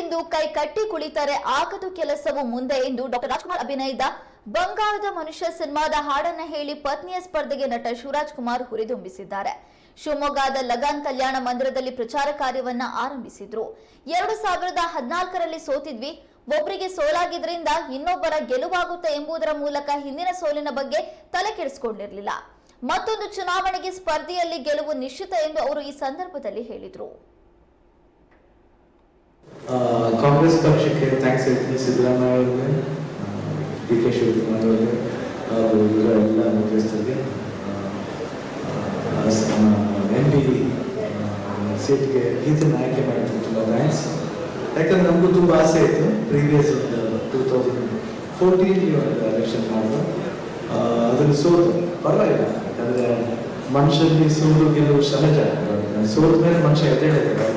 ಎಂದು ಕೈ ಕಟ್ಟಿ ಕುಳಿತರೆ ಆಗದು ಕೆಲಸವು ಮುಂದೆ ಎಂದು ಡಾಕ್ಟರ್ ರಾಜ್ಕುಮಾರ್ ಅಭಿನಯದ ಬಂಗಾರದ ಮನುಷ್ಯ ಸಿನಿಮಾದ ಹಾಡನ್ನ ಹೇಳಿ ಪತ್ನಿಯ ಸ್ಪರ್ಧೆಗೆ ನಟ ಶಿವರಾಜ್ ಕುಮಾರ್ ಹುರಿದುಂಬಿಸಿದ್ದಾರೆ ಶಿವಮೊಗ್ಗದ ಲಗಾನ್ ಕಲ್ಯಾಣ ಮಂದಿರದಲ್ಲಿ ಪ್ರಚಾರ ಕಾರ್ಯವನ್ನ ಆರಂಭಿಸಿದ್ರು. ಎರಡು ಸಾವಿರದ ಹದಿನಾಲ್ಕರಲ್ಲಿ ಸೋತಿದ್ವಿ. ಒಬ್ಬರಿಗೆ ಸೋಲಾಗಿದ್ರಿಂದ ಇನ್ನೊಬ್ಬರ ಗೆಲುವಾಗುತ್ತೆ ಎಂಬುದರ ಮೂಲಕ ಹಿಂದಿನ ಸೋಲಿನ ಬಗ್ಗೆ ತಲೆ ಕೆಡಿಸಿಕೊಂಡಿರಲಿಲ್ಲ. ಮತ್ತೊಂದು ಚುನಾವಣೆಗೆ ಸ್ಪರ್ಧೆಯಲ್ಲಿ ಗೆಲುವು ನಿಶ್ಚಿತ ಎಂದು ಅವರು ಈ ಸಂದರ್ಭದಲ್ಲಿ ಹೇಳಿದ್ರು. ಕಾಂಗ್ರೆಸ್ ಪಕ್ಷಕ್ಕೆ ಥ್ಯಾಂಕ್ಸ್ ಹೇಳ್ತೀನಿ ಸಿದ್ದರಾಮಯ್ಯ ಅವರಿಗೆ ಡಿ ಕೆ ಶಿವಕುಮಾರ್ ಅವರಿಗೆ, ಹಾಗೂ ಎಲ್ಲ ಮುಖ್ಯಸ್ಥರಿಗೆ ಎಂ ಪಿ ಸೀಟ್ಗೆ ಆಯ್ಕೆ ಮಾಡಿದ್ರು ತುಂಬ ಥ್ಯಾಂಕ್ಸ್ ಯಾಕಂದ್ರೆ ನಮಗೂ ತುಂಬ ಆಸೆ ಇತ್ತು ಪ್ರೀವಿಯಸ್ ಒಂದು ಟೂ ತೌಸಂಡ್ ಫೋರ್ಟೀನ್ಗೆ ಒಂದು ಎಲೆಕ್ಷನ್ ಮಾಡಿದ್ರು. ಅದನ್ನು ಸೋತು. ಪರವಾಗಿಲ್ಲ, ಯಾಕಂದರೆ ಮನುಷ್ಯನಿಗೆ ಸೋಲು ಗೆಲುವು ಸಹಜ. ಸೋತ ಮೇಲೆ ಮನುಷ್ಯ ಎದ್ದೇಳಿದ್ದಾರೆ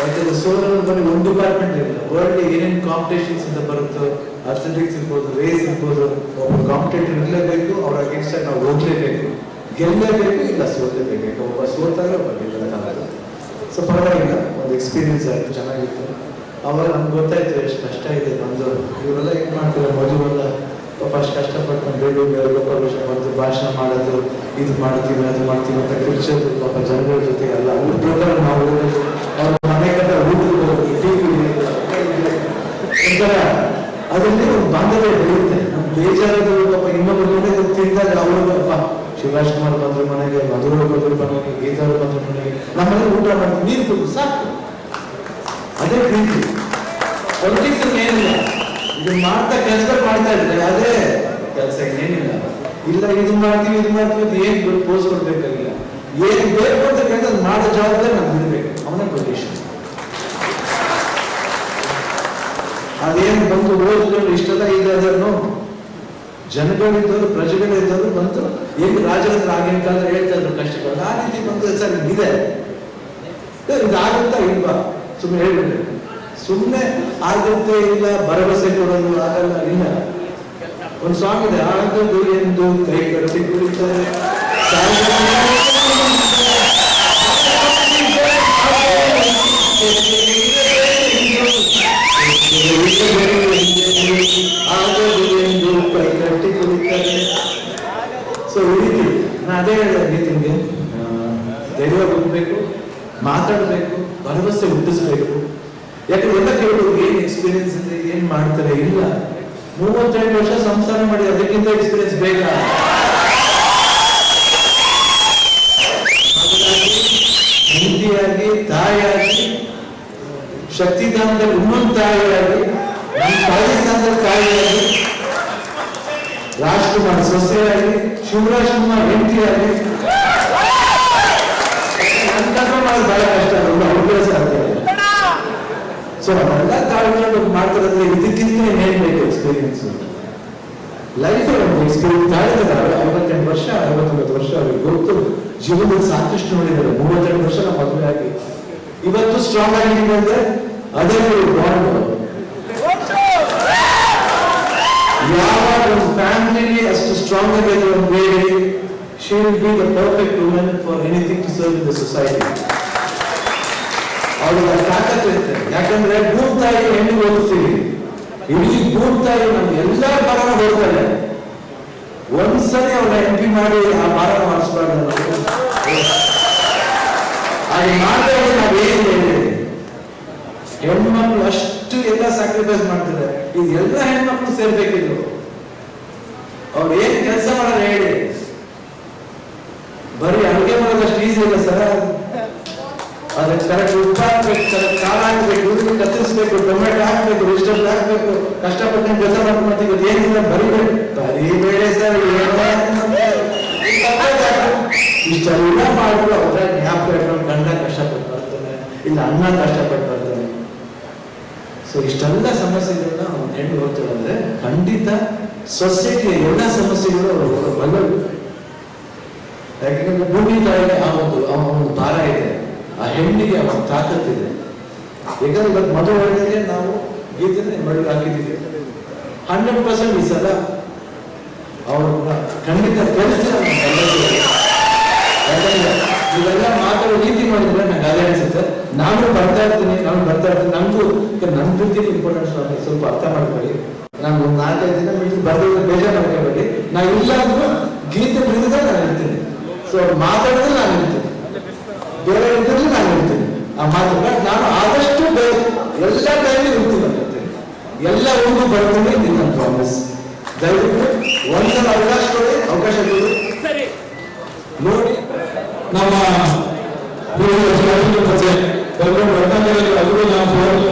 ಯಾಕಂದ್ರೆ ಸೋಲರ್ ಬರೀ ಒಂದು ಡಿಪಾರ್ಟ್ಮೆಂಟ್ ಇಲ್ಲ ವರ್ಲ್ಡ್ ಏನೇನು ಕಾಂಪಿಟೇಷನ್ಸ್ ಇಂದ ಬರುತ್ತೋ ಅಥ್ಲೆಟಿಕ್ಸ್ ಇರ್ಬೋದು ರೇಸ್ ಇರ್ಬೋದು ಒಬ್ಬ ಕಾಂಪಿಟೇಟರ್ ಇರಲೇಬೇಕು ಅವ್ರ ಅಗೇನ್ಸ್ಟ್ ನಾವು ಹೋಗ್ಲೇಬೇಕು ಗೆಲ್ಲಲೇಬೇಕು ಇಲ್ಲ ಸೋಲ್ಲೇಬೇಕು ಒಬ್ಬ ಸೋತಾಗ ಒಬ್ಬ ಗೆಲ್ಲಕ್ಕಾಗಲ್ಲ ಸೊ ಪರವಾಗಿಲ್ಲ. ಒಂದು ಎಕ್ಸ್ಪೀರಿಯನ್ಸ್ ಆಯ್ತು, ಚೆನ್ನಾಗಿತ್ತು. ಅವಾಗ ನಮ್ಗೆ ಗೊತ್ತಾಯ್ತು, ಎಷ್ಟು ಕಷ್ಟ ಇದೆ ನಮ್ದು. ಇವರೆಲ್ಲ ಏನ್ ಮಾಡ್ತಾರೆ? ಮದುವೆಲ್ಲ ಪಾಪ ಅಷ್ಟು ಕಷ್ಟಪಟ್ಟು ಬೇರೆ ಗೋಪಾಲಕೃಷ್ಣ ಬಂದು ಭಾಷಣ ಮಾಡೋದು, ಇದು ಮಾಡ್ತೀವಿ, ಅದು ಮಾಡ್ತೀವಿ ಅಂತ ಕಿರ್ಚೋದು ಪಾಪ ಜನಗಳ ಜೊತೆ ಎಲ್ಲ ಅವ್ರ ಪ್ರಕಾರ ನಾವು ಹೋಗೋದು ಅವ್ರ ಮನೆ ಕಡೆ ಊಟಕ್ಕೆ ಹೋಗೋದು ಟೀ ಕುಡಿಯೋದು ಒಂಥರ ಅದರಲ್ಲಿ ಒಂದು ಬಾಂಧವ್ಯ ಬೆಳೆಯುತ್ತೆ. ನಮ್ ಬೇಜಾರದ ಪಾಪ ಇನ್ನೊಬ್ಬರು ನೋಡಿ ತಿಂದಾಗ ಅವರು ಪಾಪ ಶಿವರಾಜ್ ಕುಮಾರ್ ಬಂದ್ರು ಮನೆಗೆ ಮಧುರ ಬಂದ್ರು ಮನೆಗೆ ಗೀತಾರು ಬಂದ್ರು ಮನೆಗೆ. ನಮ್ಮನೆ ಊಟ ಮಾಡ್ತೀವಿ, ನೀರು ಕುಡಿದು ಸಾಕು. ಅದೇ ಪ್ರೀತಿ. ಏನಿಲ್ಲ. ಇದು ಮಾಡ್ತಾ ಕೆಲಸ ಮಾಡ್ತಾ ಇದ್ರೆ ಅದೇ ಕೆಲಸ ಏನಿಲ್ಲ. ಇಲ್ಲ, ಇದು ಮಾಡ್ತೀವಿ ಇದು ಮಾಡ್ತೀವಿ ಏನ್ ಪೋಸ್ ಕೊಡ್ಬೇಕಾಗಿಲ್ಲ. ಏನ್ ಬೇಕು ಅಂತ ಕೇಳಿದ್ರೆ ಮಾಡೋ ಜವಾಬ್ದಾರಿ ನಮ್ಗೆ ಅದೇನು ಬಂದು ಓದ್ಕೊಂಡು ಇಷ್ಟೆಲ್ಲ ಇದೆ ಅದನ್ನು? ಜನಗಳಿದ್ದವರು ಪ್ರಜೆಗಳಿದ್ದವರು ಬಂತು. ಏನು ರಾಜರ ಹತ್ರ ಆಗಿನ ಕಾಲ ಹೇಳ್ತಾ ಇದ್ರು ಕಷ್ಟಗಳು ಆ ರೀತಿ ಬಂದು ಸರ್ ಇದೆ ಇದಾಗುತ್ತಾ ಇಲ್ವಾ? ಸುಮ್ಮನೆ ಹೇಳ್ಬಿಟ್ಟು ಸುಮ್ಮನೆ ಆಗುತ್ತೆ ಇಲ್ಲ, ಭರವಸೆ ಕೊಡೋದು ಆಗಲ್ಲ ಇಲ್ಲ. ಒಂದು ಸಾಂಗ್ ಇದೆ ಆಗದು ಎಂದು ಕೈ ಕಟ್ಟಿ ಕುಳಿತಾರೆ ಆಗದು ಎಂದು ಕೈ ಕಟ್ಟಿ ಕುಳಿತಾರೆ ಸೊ ರೀತಿ ನಾನು ಅದೇ ಹೇಳಿದೆ ನಿಮಗೆ ಧೈರ್ಯ ಹೋಗ್ಬೇಕು ಮಾತಾಡಬೇಕು. ಭರವಸೆ ಹುಟ್ಟಿಸ್ಬೇಕು ಯಾಕಂದ್ರೆ ಎಲ್ಲ ಕೇಳೋದು ಏನ್ ಎಕ್ಸ್ಪೀರಿಯನ್ಸ್ ಇದೆ ಏನ್ ಮಾಡ್ತಾರೆ ಇಲ್ಲ ಮೂವತ್ತೆರಡು ವರ್ಷ ಸಂಸಾರ ಮಾಡಿ ಅದಕ್ಕಿಂತ ಎಕ್ಸ್ಪೀರಿಯನ್ಸ್ ಬೇಗ ಹೆಂಡತಿಯಾಗಿ ತಾಯಿಯಾಗಿ ಶಕ್ತಿಧಾಮದಲ್ಲಿ ಇನ್ನೊಂದು ತಾಯಿಯಾಗಿ ನಮ್ಮ ಪಾಕಿಸ್ತಾನದಲ್ಲಿ ತಾಯಿಯಾಗಿ ರಾಜ್ಕುಮಾರ್ ಸೊಸೆಯಾಗಿ ಶಿವರಾಜ್ ಹೆಂಡತಿಯಾಗಿ. ಬಹಳ ಕಷ್ಟ ಸಾಧ್ಯ ಸೊ ಅವೆಲ್ಲ ತಾಳ್ಕೊಂಡು ಮಾಡ್ತಿರೋದ್ರೆ ಇದಕ್ಕಿಂತ ಹೇಳ್ಬೇಕು ಬೇಕು ಎಕ್ಸ್ಪೀರಿಯನ್ಸ್ ಲೈಫ್ ಎಕ್ಸ್ಪೀರಿಯನ್ಸ್ ತಾಳಿದ್ದಾರೆ ಐವತ್ತೆಂಟು ವರ್ಷ ಐವತ್ತೊಂಬತ್ತು ವರ್ಷ ಅವ್ರಿಗೆ ಗೊತ್ತು. ಜೀವನದಲ್ಲಿ ಸಾಕಷ್ಟು ನೋಡಿದ್ದಾರೆ. ಮೂವತ್ತೆರಡು ವರ್ಷ ನಾವು ಮದುವೆ ಆಗಿ. ಇವತ್ತು ಸ್ಟ್ರಾಂಗ್ ಆಗಿ ಅಂದ್ರೆ ಅದೇ ಬಾಂಡ್ ಯಾವಾಗ ಫ್ಯಾಮಿಲಿ ಅಷ್ಟು ಸ್ಟ್ರಾಂಗ್ ಆಗಿ ಒಂದು ಬೇರೆ she will be the perfect woman for anything to serve in the society ಅವ್ರಿಗೆ ತಾಕತ್ ಇರುತ್ತೆ. ಯಾಕಂದ್ರೆ ಭೂತಾಯಿ ಹೆಣ್ಣು ಓದಿಸ್ತೀವಿ ಇಡೀ ಭೂತಾಯಿ ನಮ್ಮ ಎಲ್ಲ ಮರಣ ಹೋಗ್ತಾರೆ ಒಂದ್ಸರಿ ಅವ್ರ ಎಂಟ್ರಿ ಮಾಡಿ ಆ ಮರಣ ಮಾಡಿಸ್ಬಾರ್ದು ನಾವು. ಹಾಗೆ ಮಾಡಿದ್ರೆ ನಾವೇನು ಹೇಳಿದೆ ಹೆಣ್ಮಕ್ಳು ಅಷ್ಟು ಎಲ್ಲ ಸ್ಯಾಕ್ರಿಫೈಸ್ ಮಾಡ್ತಾರೆ ಈಗ ಎಲ್ಲ ಹೆಣ್ಮಕ್ಳು ಸೇರ್ಬೇಕಿದ್ರು. ಅವ್ರು ಏನ್ ಕೆಲಸ ಮಾಡೋದು ಹೇಳಿ. ಬರೀ ಅಡುಗೆ ಮಾಡೋದಷ್ಟು ಈಸಿ ಇಲ್ಲ ಸರ್? ಅದಕ್ಕೆ ಕರೆಕ್ಟ್ ಉಪ್ಪು ಹಾಕ್ಬೇಕು ಕರೆಕ್ಟ್ ಖಾರ ಹಾಕ್ಬೇಕು ಇದನ್ನು ಕತ್ತರಿಸ್ಬೇಕು, ಟೊಮೆಟೊ ಹಾಕ್ಬೇಕು, ವೆಜಿಟೇಬಲ್ ಹಾಕ್ಬೇಕು, ಕಷ್ಟಪಟ್ಟು ಕೆಲಸ ಮಾಡ್ಕೊಂಡು ಇವತ್ತು ಏನಿಲ್ಲ, ಬರೀ ಬೇಡ ಸರ್ ಇಷ್ಟೆಲ್ಲ ಮಾಡ್ಬಿಟ್ಟು ಅವ್ರ ಜ್ಞಾಪಕ ಗಂಡ ಕಷ್ಟಪಟ್ಟು ಬರ್ತಾನೆ ಇಲ್ಲ ಅಣ್ಣ ಕಷ್ಟಪಟ್ಟು ಸೊ ಇಷ್ಟೆಲ್ಲ ಸಮಸ್ಯೆಗಳನ್ನ ಅವ್ನು ಹೆಣ್ಣು ಹೋಗ್ತಾಳೆ ಖಂಡಿತ ಸೊಸೈಟಿಯ ಎಲ್ಲ ಸಮಸ್ಯೆಗಳು ಅವರು ಬಲ್ಲವು ಯಾಕಂದ್ರೆ ಭೂಮಿ ತಾಯಿಗೆ ಆ ಒಂದು ಅವನ ಒಂದು ಭಾರ ಇದೆ. ಆ ಹೆಣ್ಣಿಗೆ ಅವನ ಒಂದು ತಾಕತ್ತಿದೆ ಯಾಕಂದ್ರೆ ಇವತ್ತು ಮದುವೆ ನಾವು ಗೀತನೆ ಮಡುಗು ಹಾಕಿದ್ದೀವಿ. ಹಂಡ್ರೆಡ್ ಪರ್ಸೆಂಟ್ ಈ ಸಲ ಅವ್ರನ್ನ ಖಂಡಿತ ಯಾಕಂದ್ರೆ ಇವೆಲ್ಲ ಮಾತಾಡೋ ರೀತಿ ಮಾಡಿದ್ರೆ ನಂಗೆ ಅದೇ ಅನಿಸುತ್ತೆ. ನಾನು ಬರ್ತಾ ಇರ್ತೀನಿ, ನಾನು ಬರ್ತಾ ಇರ್ತೀನಿ. ನಂಗೂ ನನ್ನ ಪ್ರೀತಿ ಇಂಪಾರ್ಟೆನ್ಸ್ ಸ್ವಲ್ಪ ಅರ್ಥ ಮಾಡ್ಕೊಳ್ಳಿ. ನಾನು ಒಂದು ನಾಲ್ಕೈದು ದಿನ ಬಿಟ್ಟು ಬರ್ದಿದ್ರೆ ಬೇಜಾರು ಮಾಡ್ಕೊಬೇಡಿ. ನಾ ಇಲ್ಲ ಗೀತೆ ಬಿಡಿದ್ರೆ ನಾನು ಇರ್ತೀನಿ ಸೊ ಮಾತಾಡಿದ್ರೆ ನಾನು ಇರ್ತೀನಿ ಬೇರೆ ಇದ್ರಲ್ಲಿ ನಾನು ಇರ್ತೀನಿ ಆ ಮಾತುಗಳ ನಾನು ಆದಷ್ಟು ಬೇರೆ ಎಲ್ಲ ಟೈಮ್ ಇರ್ತೀನಿ ಎಲ್ಲ ಒಂದು ಬರ್ತೀನಿ ನಿಮ್ಮ ಪ್ರಾಮಿಸ್ ದಯವಿಟ್ಟು ಒಂದ್ಸಲ ಅವಕಾಶ ಕೊಡಿ ಅವಕಾಶ ಕೊಡಿ. ನಮ್ಮ ಡಾಕ್ಟರ್ ಭಟ್ಟಾಚಾರ್ಯ ಅವರು ನಾವು ಸ್ವಾಗತ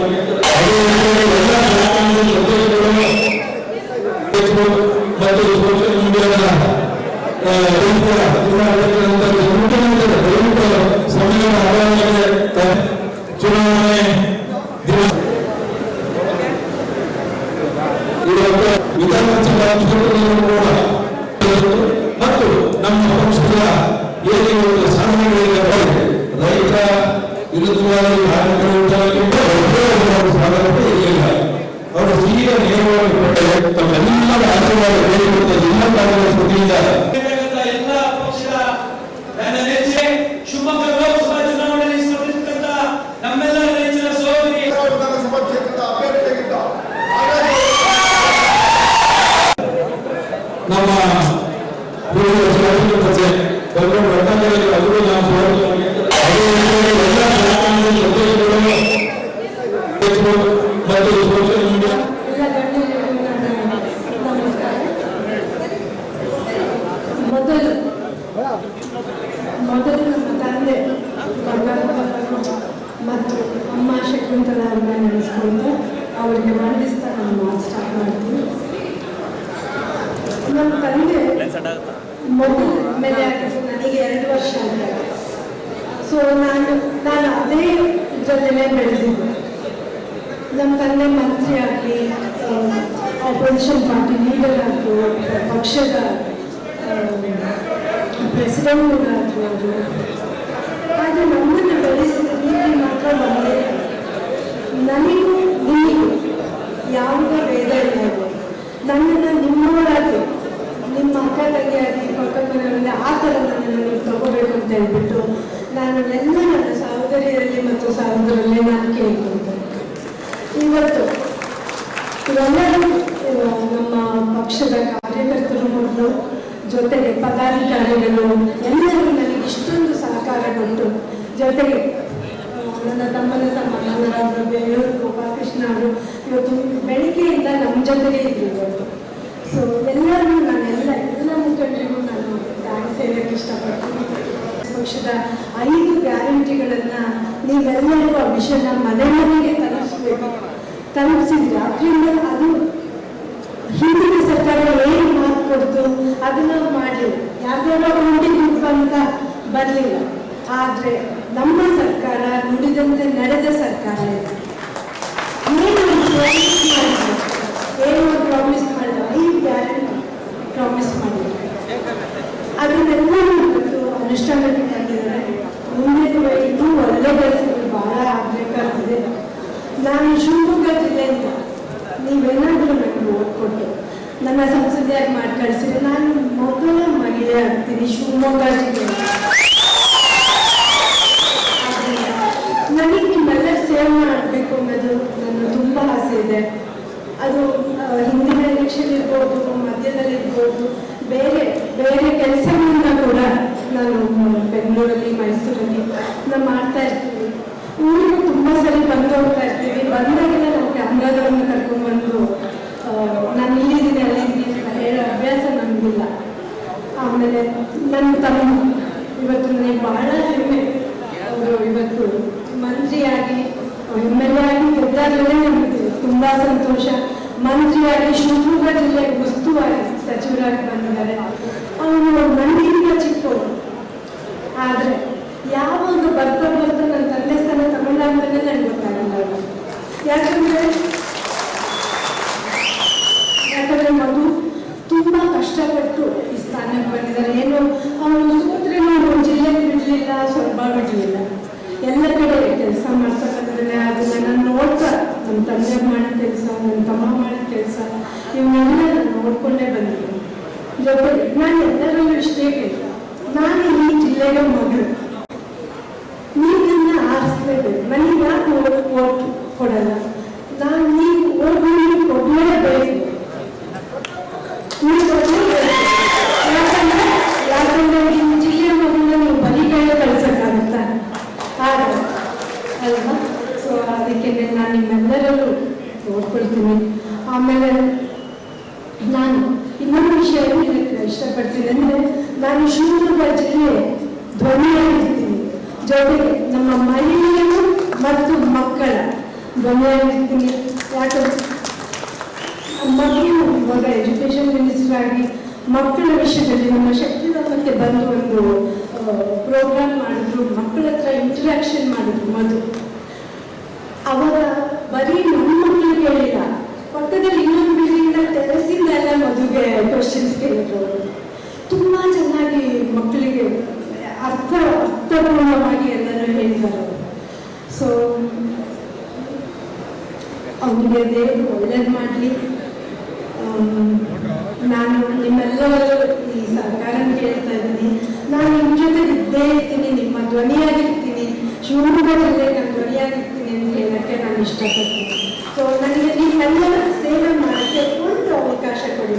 ನಮ್ಮ ನಾವು ಮತ್ತು ಸೋಷಿಯಲ್ ಮೀಡಿಯಾ ಮೊದಲು ಮೊದಲು ನಮ್ಮ ತಂದೆ ಮತ್ತು ಅಮ್ಮ ಶಕುಂತಲ ಅವರನ್ನ ನೆನೆಸ್ಕೊಂಡು ಅವರಿಗೆ ವಂದಿಸ್ತಾ ನಾನು ಸ್ಟಾರ್ಟ್ ಮಾಡ್ತೀನಿ ನಮ್ಮ ತಂದೆ ಮೊದಲು ಮೇಲೆ ನನಗೆ ಎರಡು ವರ್ಷ ಅಂತ ಸೊ ನಾನು ನಾನು ಅದೇ ಇದರಲ್ಲೇ ಬೆಳೆದಿದ್ದೆ. ನಮ್ಮ ತಂದೆ ಮಂತ್ರಿ ಆಗಲಿ ಆಪೋಸಿಷನ್ ಪಾರ್ಟಿ ಲೀಡರ್ ಆದರು ಪಕ್ಷದ ಪ್ರೆಸಿಡೆಂಟ್ ಕೂಡ ಆದರು ಅವರು. ಆದರೆ ನಮ್ಮನ್ನು ಬೆಳೆಸಿದ ರೀತಿ ಮಾತ್ರ ಬಂದೆ ನನಗೂ ನೀವು ಯಾವುದೇ ಭೇದ ಇಲ್ಲ. ನನ್ನನ್ನು ನಿಮ್ಮವರಾಗಿ ನಿಮ್ಮ ಪಕ್ಕದಲ್ಲಿ ಮನೆಯಲ್ಲಿ ಆ ಥರ ನನ್ನನ್ನು ನೀವು ತಗೋಬೇಕು ಅಂತ ಹೇಳ್ಬಿಟ್ಟು ನಾನು ಎಲ್ಲ ನನ್ನ ಸಹೋದರಿಯರಲ್ಲಿ ಮತ್ತು ಸಹೋದರಲ್ಲಿ ನಾನು ಕೇಳ್ಕೊಳ್ತೇನೆ. ಇವತ್ತು ಇವೆಲ್ಲರೂ ನಮ್ಮ ಪಕ್ಷದ ಕಾರ್ಯಕರ್ತರು ಮೊದಲು ಜೊತೆಗೆ ಪದಾಧಿಕಾರಿಗಳು ಎಲ್ಲರೂ ನನಗೆ ಇಷ್ಟೊಂದು ಸಹಕಾರ ಕೊಟ್ಟು ಜೊತೆಗೆ ನನ್ನ ತಮ್ಮನ ತಮ್ಮ ಬೇಲೂರು ಗೋಪಾಲಕೃಷ್ಣ ಅವರು ಇವತ್ತು ಬೆಳಿಗ್ಗೆಯಿಂದ ನಮ್ಮ ಜೊತೆಗೆ ಇದ್ರು ಇವತ್ತು. ಸೊ ಎಲ್ಲರೂ ನಾನು ಎಲ್ಲ ಮುಖಂಡರಿಗೂ ನಾನು ಥ್ಯಾಂಕ್ಸ್ ಹೇಳಕ್ಕೆ ಇಷ್ಟಪಡ್ತೀನಿ. ಪಕ್ಷದ ಐದು ಗ್ಯಾರಂಟಿಗಳನ್ನ ನೀವೆಲ್ಲರೂ ಆ ವಿಷಯನ ಮನೆ ಮನೆಗೆ ತಲುಪಿಸ್ಬೇಕು. ತಲುಪಿಸಿದ್ರೆ ಅದರಿಂದ ಅದು ಹಿಂದಿನ ಸರ್ಕಾರ ಏನು ಮಾತು ಕೊಡ್ತು ಅದನ್ನ ಮಾಡಲಿಲ್ಲ ಯಾವ್ದಾರ ಒಂಟಿ ದುಡ್ಡು ಅಂತ ಬರಲಿಲ್ಲ. ಆದರೆ ನಮ್ಮ ಸರ್ಕಾರ ನುಡಿದಂತೆ ನಡೆದ ಸರ್ಕಾರ ಏನು ಪ್ರಾಮಿಸ್ ಮಾಡಿದ್ರು ಐದು ಗ್ಯಾರಂಟಿ ಪ್ರಾಮಿಸ್ ಮಾಡಿದ್ರು ಅದನ್ನೆಲ್ಲರೂ ಅನುಷ್ಠಾನಕ್ಕೆ ತಂದಿದ್ದಾರೆ ಮುಂದೆ ಕೂಡ ಇನ್ನೂ ಒಳ್ಳೆ ಕೆಲಸಗಳು ನಾನು ಶಿವಮೊಗ್ಗ ಜಿಲ್ಲೆಯಿಂದ ನೀವೇನಾದರೂ ನನಗೆ ಓಟ್ ಕೊಟ್ಟು ನನ್ನ ಸಂಸದೆಯಾಗಿ ಮಾಡಿ ನಾನು ಮೊದಲ ಮಹಿಳೆ ಆಗ್ತೀನಿ. ಶಿವಮೊಗ್ಗ ಜಿಲ್ಲೆಯಲ್ಲಿ ಆದ್ರಿಂದ ನನಗೆ ನಿಮ್ಮೆಲ್ಲ ಸೇವೆ ಮಾಡಬೇಕು ಅನ್ನೋದು ನನ್ನ ತುಂಬ ಆಸೆ ಇದೆ ಅದು ಆ, ಹಿಂದಿನ ಎಲೆಕ್ಷನ್ ಇರ್ಬೋದು ಮಧ್ಯದಲ್ಲಿ ಇರ್ಬೋದು ಬೇರೆ ಬೇರೆ ಕೆಲಸಗಳನ್ನ ಕೂಡ ನಾನು ಬೆಂಗಳೂರಲ್ಲಿ ಮೈಸೂರಲ್ಲಿ ನಾವು ಮಾಡ್ತಾ ಇರ್ತೀವಿ ಊರಿಗೂ ತುಂಬ ಸರಿ ಬಂದು ಹೋಗ್ತಾ ಇರ್ತೀವಿ ಬಂದಾಗೆಲ್ಲ ನಾವು ಕ್ಯಾಮ್ರಾದವ್ರನ್ನ ಕರ್ಕೊಂಡ್ಬಂದು ಆ, ನಾನು ಇಲ್ಲಿದ್ದೀನಿ ಅಲ್ಲಿದ್ದೀನಿ ಅಂತ ಹೇಳೋ ಅಭ್ಯಾಸ ನಮಗಿಲ್ಲ ಆಮೇಲೆ ನನ್ನ ತಮ್ಮ ಇವತ್ತು ನನಗೆ ಬಹಳ ಹೆಮ್ಮೆ ಅವರು ಇವತ್ತು ಮಂತ್ರಿಯಾಗಿ ಎಂ ಎಲ್ ಎ ಆಗಿ ನಮಗೆ ತುಂಬ ಸಂತೋಷ. ಮಂತ್ರಿಯಾಗಿ ಶಿವಮೊಗ್ಗ ಜಿಲ್ಲೆ ಉಸ್ತುವಾರಿ ಸಚಿವರಾಗಿ ಬಂದಿದ್ದಾರೆ. ಅವನು ಮಂಡಿಯಿಂದ ಚಿಕ್ಕವರು ಆದರೆ ಒಂದು ಬರ್ತಾ ಬರ್ತಾ ನನ್ನ ತಂದೆ ಸ್ಥಾನ ತಗೊಂಡಾಗ್ತಾನೆ ನನಗೆ ಗೊತ್ತಾಗಲ್ಲ. ಯಾಕಂದ್ರೆ ಯಾಕಂದ್ರೆ ಮಗು ತುಂಬಾ ಕಷ್ಟಪಟ್ಟು ಈ ಸ್ಥಾನಕ್ಕೆ ಬಂದಿದ್ದಾರೆ. ಏನು ಅವನು ಸೂತ್ರ ಜಿಲ್ಲೆ ಬಿಡಲಿಲ್ಲ, ಸ್ವಲ್ಪ ಬಿಡಲಿಲ್ಲ. ಎಲ್ಲ ಕಡೆ ಕೆಲಸ ಮಾಡ್ತಾ ಬಂದಿದ್ದಾನೆ ಅದನ್ನ ನಾನು ನೋಡ್ತಾ ನಮ್ಮ ತಂದೆ ಮಾಡಿದ ಕೆಲಸ ನನ್ನ ತಮ್ಮ ಮಾಡಿದ ಕೆಲಸ ಇವನ್ನೆಲ್ಲ ನಾನು ನೋಡ್ಕೊಂಡೇ ಬಂದಿದ್ದೀನಿ ಜೊತೆಗೆ ನಾನು ಎಲ್ಲರಲ್ಲೂ ಇಷ್ಟೇ ಕೇಳ್ತಾ ನಾನು ಈ ಜಿಲ್ಲೆಗೆ ಮಗಳು ನೀವು ನನ್ನ ಆರಿಸಿ ಮಾಡಿಸ್ಲೇಬೇಕು ನನಗೆ ಯಾಕೆ ಓಟ್ ಕೊಡಲ್ಲ ನಾನು ನೀವು ಓಟ್ ನೀವು ಕೊಡಲೇಬೇಕು ನೀವು ಕೊಡಲೇಬೇಕು ಯಾಕಂದ್ರೆ ಯಾಕಂದ್ರೆ ನಿಮ್ಮ ಜಿಲ್ಲೆಯ ಮಗುನ ನೀವು ಬಲಿ ಕೈಯಲ್ಲಿ ಕಳ್ಸಕ್ಕಾಗುತ್ತಾ ಆಗ ಅಲ್ವಾ ಸೊ ಅದಕ್ಕೆ ನಾನು ನಿಮ್ಮೆಲ್ಲರಲ್ಲೂ ನೋಡ್ಕೊಳ್ತೀನಿ ಆಮೇಲೆ ನಾನು ಇನ್ನೊಂದು ವಿಷಯ ಇಷ್ಟಪಡ್ತೀನಿ. ಅಂದರೆ ನಾನು ಶಿವಮೊಗ್ಗ ಜಿಲ್ಲೆ ಧ್ವನಿಯಾಗಿರ್ತೀನಿ. ಜೊತೆಗೆ ನಮ್ಮ ಮಹಿಳೆಯರು ಮತ್ತು ಮಕ್ಕಳ ಧ್ವನಿಯಾಗಿರ್ತೀನಿ. ಯಾಕಂದ್ರೆ ಮಕ್ಕಳು ಇವಾಗ ಎಜುಕೇಶನ್ ಮಿನಿಸ್ಟರ್ ಆಗಿ ಮಕ್ಕಳ ವಿಷಯದಲ್ಲಿ ನಮ್ಮ ಶಕ್ತಿಧಾಮಕ್ಕೆ ಬಂದು ಒಂದು ಪ್ರೋಗ್ರಾಮ್ ಮಾಡಿದ್ರು. ಮಕ್ಕಳ ಹತ್ರ ಇಂಟ್ರಾಕ್ಷನ್ ಮಾಡಿದ್ರು ಮಧು ಅವಾಗ ಬರೀ ನಮ್ಮ ಮಕ್ಕಳಿಗೆ ಹೇಳಿಲ್ಲ ಪಕ್ಕದಲ್ಲಿ ಇನ್ನೊಂದು ಬಿಲ್ಡಿಂಗ್ ಟೆರೆಸಿಂದ ಎಲ್ಲ ಮದುವೆ ಕ್ವಶನ್ಸ್ ಕೇಳಿದ್ರು ಅವರು ತುಂಬಾ ಚೆನ್ನಾಗಿ ಮಕ್ಕಳಿಗೆ ಅರ್ಥ ಅರ್ಥಪೂರ್ಣವಾಗಿ ಎಲ್ಲರೂ ಹೇಳಿದ್ದಾರೆ ಸೊ ದೇವರು ಒಳ್ಳೇದು ಮಾಡಲಿ. ನಾನು ನಿಮ್ಮೆಲ್ಲರೂ ಈ ಸರ್ಕಾರ ಕೇಳ್ತಾ ಇದ್ದೀನಿ. ನಾನು ನಿಮ್ಮ ಜೊತೆ ಇದ್ದೇ ಇರ್ತೀನಿ, ನಿಮ್ಮ ಧ್ವನಿಯಾಗಿರ್ತೀನಿ. ಶಿವಮೊಗ್ಗ ಜಿಲ್ಲೆ ನಾನು ಧ್ವನಿಯಾಗಿರ್ತೀನಿ ಅಂತ ಹೇಳಕ್ಕೆ ನಾನು ಇಷ್ಟಪಡ್ತೀನಿ. ಸೊ ನನಗೆ ನೀವೆಲ್ಲರ ಸೇವೆ ಮಾಡೋಕ್ಕೆ ಒಂದು ಅವಕಾಶ ಕೊಡಿ